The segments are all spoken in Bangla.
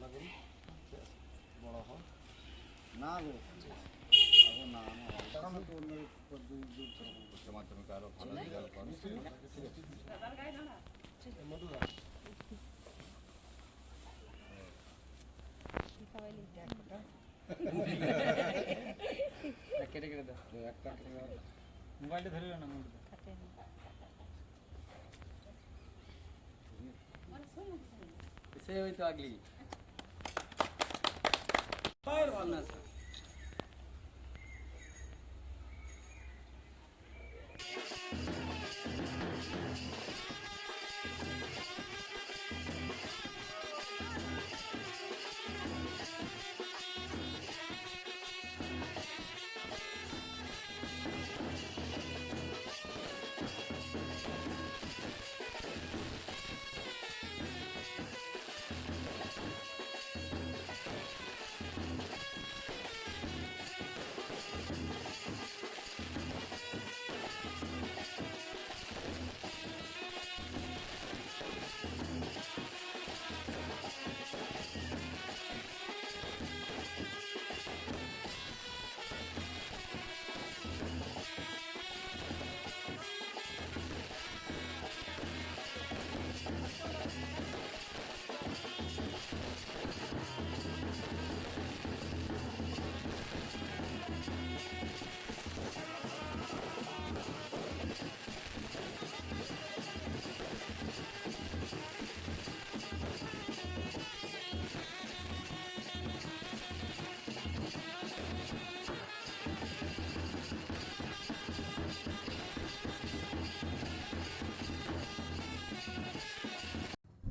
কামনা করি। বড় হন না গো। না মাধ্যমিক আরও ভালো রেজাল্ট কেটে কেটে দাও। একটা মোবাইলটা ধরে না সে ওই তো আগলি। ఉన్నారు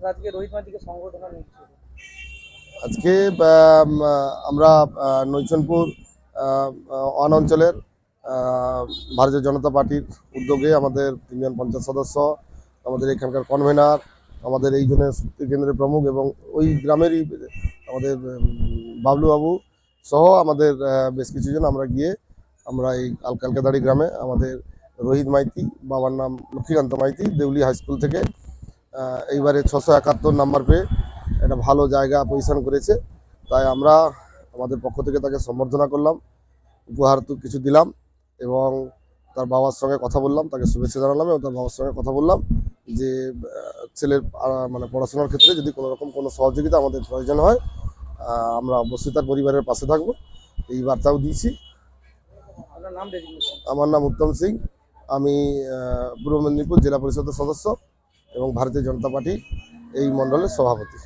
আজকে রোহিত মাঝিকে সংগঠন নিচ্ছে। আজকে আমরা নৈচনপুর ওয়ান অঞ্চলের ভারতীয় জনতা পার্টির উদ্যোগে আমাদের তিনজন পঞ্চায়েত সদস্য আমাদের এখানকার কনভেনার আমাদের এই জনের কেন্দ্রের প্রমুখ এবং ওই গ্রামেরই আমাদের উম, বাবলুবাবু সহ আমাদের বেশ কিছুজন আমরা গিয়ে আমরা এই আলকালকাদাড়ি গ্রামে আমাদের রোহিত মাইতি বাবার নাম লক্ষ্মীকান্ত মাইতি দেউলি হাই স্কুল থেকে এইবারে ছশো একাত্তর নাম্বার পেয়ে একটা ভালো জায়গা পজিশন করেছে। তাই আমরা আমাদের পক্ষ থেকে তাকে সম্বর্ধনা করলাম উপহার তো কিছু দিলাম এবং তার বাবার সঙ্গে কথা বললাম তাকে শুভেচ্ছা জানালাম এবং তার বাবার সঙ্গে কথা বললাম যে ছেলের মানে পড়াশোনার ক্ষেত্রে যদি কোনো রকম কোনো সহযোগিতা আমাদের প্রয়োজন হয় আমরা অবশ্যই তার পরিবারের পাশে থাকব। এই বার্তাও দিয়েছি। আমার নাম উত্তম সিং। আমি পূর্ব মেদিনীপুর জেলা পরিষদের সদস্য। এবং ভারতীয় জনতা পার্টি এই মণ্ডলের সভাপতি।